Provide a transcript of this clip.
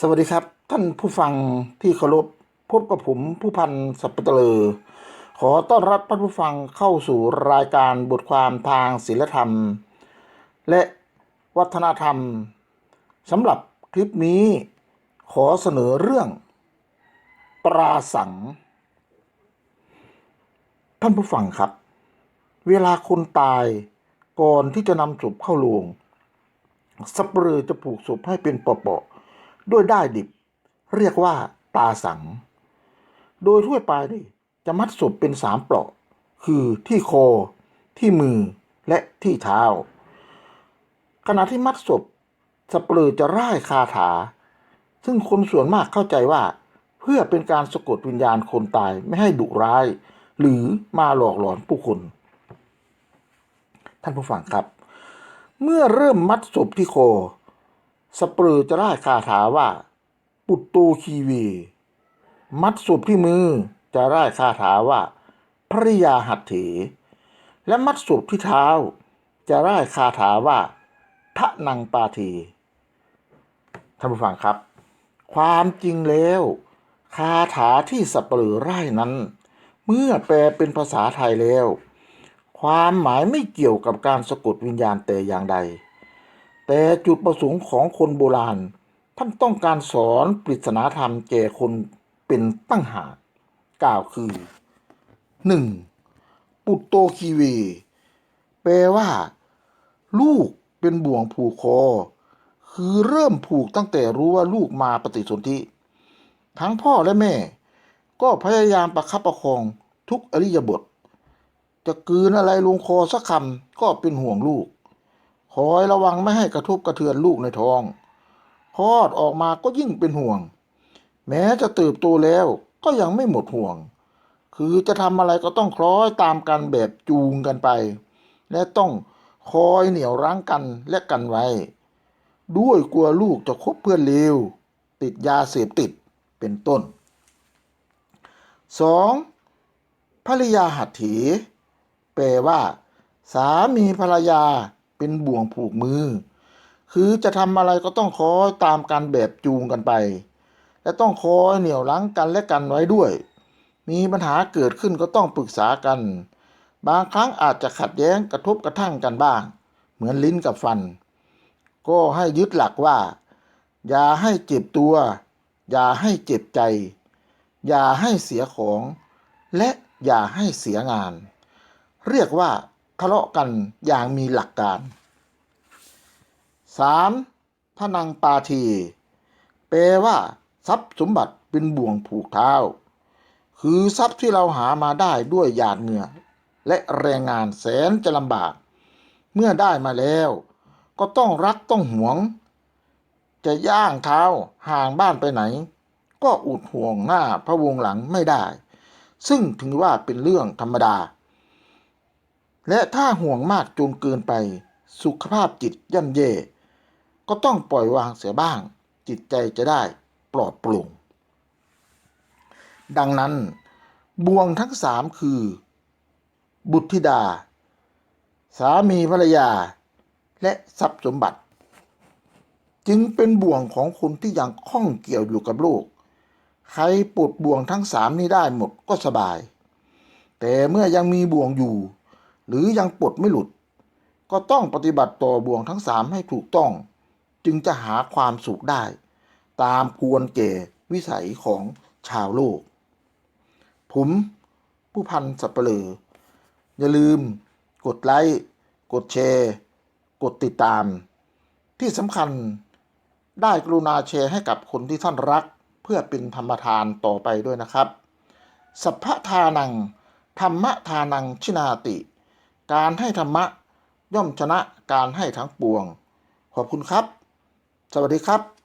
สวัสดีครับ ท่านผู้ฟังที่เคารพพบกับผมผู้พันสับปะเตลอขอต้อนรับท่านผู้ฟังเข้าสู่รายการบทความทางศิลธรรม และวัฒนธรรมสำหรับคลิปนี้ขอเสนอเรื่อง ปราสัง ท่านผู้ฟังครับ เวลาคนตายก่อนที่จะนำศพเข้าโลงสับเปลือจะผูกศพให้เป็นเปาะ ด้วยได้ดิบ เรียกว่าตาสัง โดยทั่วไปนี่จะมัดศพเป็นสามเปลาะ คือที่คอ ที่มือและที่เท้า ขณะที่มัดศพสเปลือจะร่ายคาถา ซึ่งคนส่วนมากเข้าใจว่า เพื่อเป็นการสะกดวิญญาณคนตายไม่ให้ดุร้าย หรือมาหลอกหลอนผู้คน ท่านผู้ฟังครับ เมื่อเริ่มมัดศพที่คอ สเปรือจะได้คาถาว่า ปุตโตคีวี มัดศพที่มือจะได้คาถาว่าภริยาหัตถี และมัดศพที่เท้า จะได้คาถาว่าทะนังปาทีท่านผู้ฟังครับ ความจริงแล้ว คาถาที่สับปลือไร่นั้น เมื่อแปลเป็นภาษาไทยแล้ว ความหมายไม่เกี่ยวกับการสะกดวิญญาณแต่อย่างใด แต่จุดประสงค์ของคนโบราณ ท่านต้องการสอนปริศนาธรรมแก่คนเป็นตั้งหากกล่าวคือ 1. ปุตโตคีเว แปลว่า ลูกเป็นบ่วงผูกคอ คือเริ่มผูกตั้งแต่รู้ว่าลูกมาปฏิสนธิทั้งพ่อและแม่ ก็พยายามประคับประคองทุกอริยบท จะกืนอะไรลงคอสักคำก็เป็นห่วงลูก คอยระวังไม่ให้กระทบกระเทือนลูกในท้องคลอดออกมาก็ยิ่งเป็นห่วง แม้จะเติบโตแล้วก็ยังไม่หมดห่วง คือจะทำอะไรก็ต้องคล้อยตามกันแบบจูงกันไป และต้องคอยเหนี่ยวรั้งกันและกันไว้ ด้วยกลัวลูกจะคบเพื่อนเลวติดยาเสพติดเป็นต้น 2. ภริยาหัตถี แปลว่า สามีภรรยา เป็นบ่วงผูกมือ คือจะทำอะไรก็ต้องคอยตามกันแบบจูงกันไป และต้องคอยเหนี่ยวรั้งกันและกันไว้ด้วย มีปัญหาเกิดขึ้นก็ต้องปรึกษากัน บางครั้งอาจจะขัดแย้งกระทบกระทั่งกันบ้าง เหมือนลิ้นกับฟัน ก็ให้ยึดหลักว่า อย่าให้เจ็บตัว อย่าให้เจ็บใจ อย่าให้เสียของ และอย่าให้เสียงาน เรียกว่า ทะเลาะกันอย่างมีหลักการ 3. พนังปาทีแปลว่า ทรัพย์สมบัติเป็นบ่วงผูกเท้า คือทรัพย์ที่เราหามาได้ด้วยหยาดเหงื่อ และแรงงานแสนจะลำบาก เมื่อได้มาแล้ว ก็ต้องรักต้องหวง จะย่างเท้าห่างบ้านไปไหน ก็อุดห่วงหน้าพระวงหลังไม่ได้ ซึ่งถือว่าเป็นเรื่องธรรมดา และถ้าห่วงมากจนเกินไป สุขภาพจิตย่ำแย่ก็ต้องปล่อยวางเสียบ้าง จิตใจจะได้ปลอดโปร่งดังนั้นบ่วงทั้งสามคือ บุตรธิดา สามีภรรยา และทรัพย์สมบัติ จึงเป็นบ่วงของคนที่ยังข้องเกี่ยวอยู่กับโลก ใครปลดบ่วงทั้งสามนี้ได้หมดก็สบาย แต่เมื่อยังมีบ่วงอยู่ หรือยังปลดไม่หลุด ก็ต้องปฏิบัติต่อบ่วงทั้งสามให้ถูกต้อง จึงจะหาความสุขได้ ตามควรแก่วิสัยของชาวโลก ผมผู้พันสับเปลืออย่าลืม กดไลค์ กดแชร์ กดติดตาม ที่สำคัญได้กรุณาแชร์ให้กับคนที่ท่านรัก เพื่อเป็นธรรมทานต่อไปด้วยนะครับ สัพพทานัง ธรรมทานังชินาติ การให้ธรรมะย่อมชนะการให้ทั้งปวง ขอบคุณครับ สวัสดีครับ